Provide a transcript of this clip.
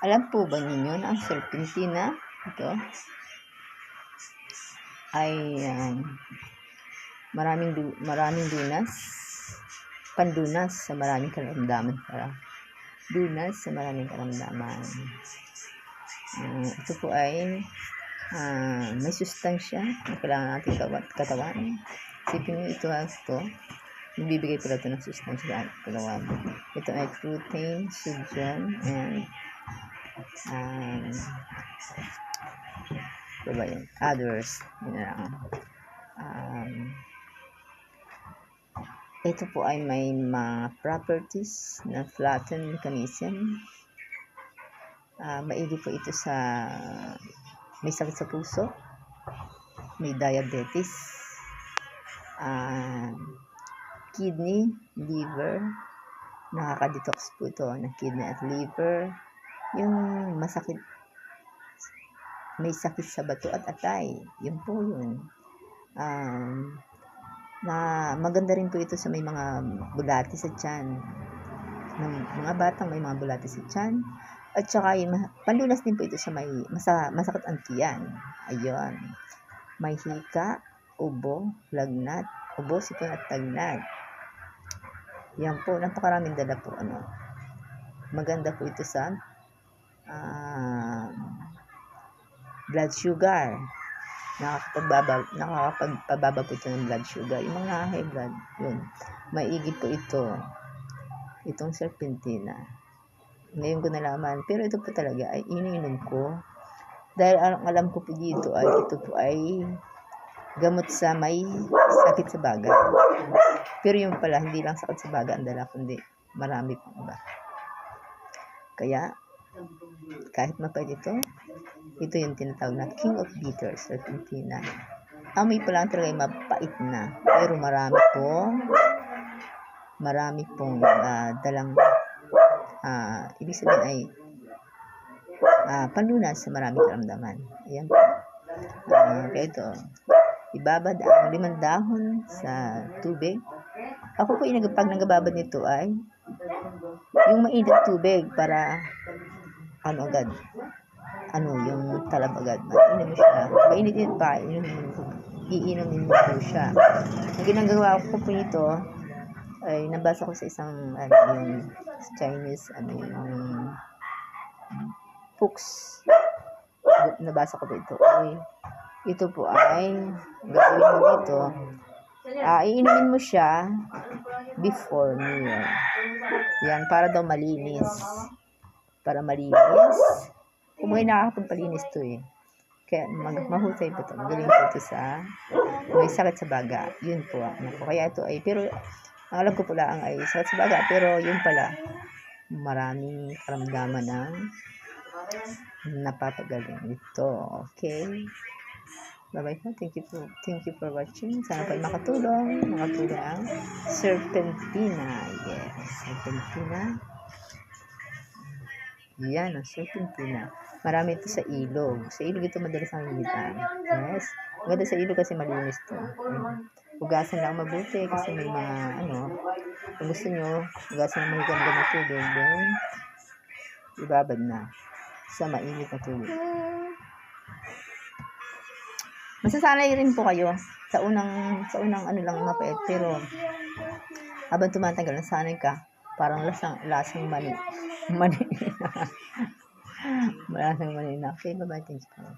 Alam po ba ninyo na ang serpentina, ito, ay um, maraming, du- maraming dunas, pandunas sa maraming karamdaman para dunas sa maraming karamdaman. Uh, ito po ay ah, may sustansya na kailangan natin katawan. Isipin nyo ito ah, ito. Nagbibigay pala ito ng sustansya sa katawan. Ito ay protein, sodium, and um, ano ba yun? Others. Yun na lang. Um, ito po ay may mga properties na flatten mechanism. Ah, maigi po ito sa may sakit sa puso, may diabetes, ah, kidney, liver, nakaka-detox po ito ng kidney at liver, yung masakit, may sakit sa bato at atay, yun po yun. Um, na maganda rin po ito sa may mga bulati sa tiyan. Ng mga batang may mga bulati sa tiyan. At saka yung panlunas din po ito sa may masa, masakit ang tiyan. Ayun. May hika, ubo, lagnat, ubo, sipon at tagnat. Yan po, napakaraming dala po. Ano. Maganda po ito sa ah, blood sugar. Nakakapagbaba, nakakapagpababa po ito ng blood sugar. Yung mga high blood, yun. Maigi po ito. Itong serpentina. Ngayon ko nalaman. Pero ito po talaga ay iniinom ko. Dahil ang alam ko po dito ay ito po ay gamot sa may sakit sa baga. Pero yung pala, hindi lang sakit sa baga ang dala, kundi marami pang iba. Kaya, kahit mapait ito, ito yung tinatawag na King of Bitters, Serpentina. Amoy pa lang talaga ay mapait na. Pero marami pong, marami pong ah, dalang, ah, ibig sabihin ay ah, panlunas sa maraming karamdaman. Ayan po. Ah, kaya ito, ibabad ang limang dahon sa tubig. Ako po yung nag- pag nagababad nito ay yung mainit tubig para ano agad? Ano yung talab agad? Mainit mo siya. Mainit din pa. Inumin mo iinumin mo po siya. Ang ginagawa ko po nito ay nabasa ko sa isang ano yung Chinese ano yung books. Nabasa ko po ito. Ay ito po ay gagawin mo dito. Ah iinumin mo siya before meal. Yan para daw malinis para malinis kung may nakakapagpalinis to eh kaya mag mahusay po to magaling po ito sa may sakit sa baga yun po ano po kaya ito ay pero ang alam ko pala ang ay sakit sa baga pero yun pala maraming karamdaman ng napapagaling ito okay Bye-bye po. Thank you for, thank you for watching. Sana po makatulong. Makatulong ang Serpentina. Yes, Serpentina. Yan, ang Serpentina. Marami ito sa ilog. Sa ilog ito madalas nakikita. Yes. Maganda sa ilog kasi malinis to. Hmm. Hugasan lang mabuti kasi may mga, ano, kung gusto nyo, hugasan ng mga ganda na tubig. Then, ibabad na sa mainit na tubig. Masasanay rin po kayo sa unang sa unang ano lang mapait pero habang tumatagal nasanay ka parang lasang lasang mani mani. Lasang mani na. Okay bye bye thanks for